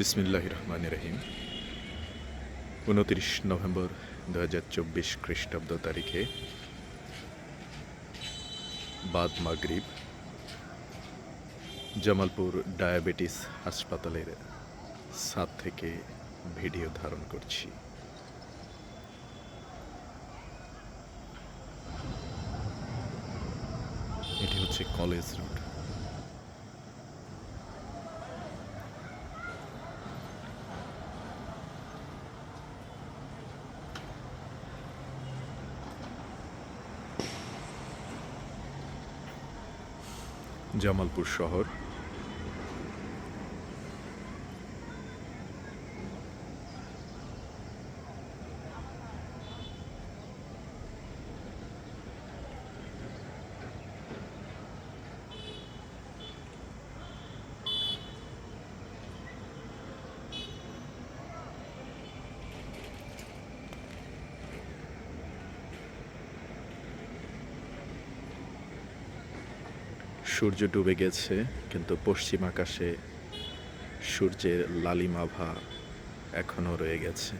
বিসমিল্লাহ রহমান রহিম উনত্রিশ নভেম্বর দু হাজার চব্বিশ খ্রিস্টাব্দ তারিখে বাদ মাগরিব জামালপুর ডায়াবেটিস হাসপাতালের ছাদ থেকে ভিডিও ধারণ করছি। এটি হচ্ছে কলেজ রোড। জামালপুর শহর। সূর্য ডুবে গেছে কিন্তু পশ্চিম আকাশে সূর্যের লালিমাভা এখনও রয়ে গেছে।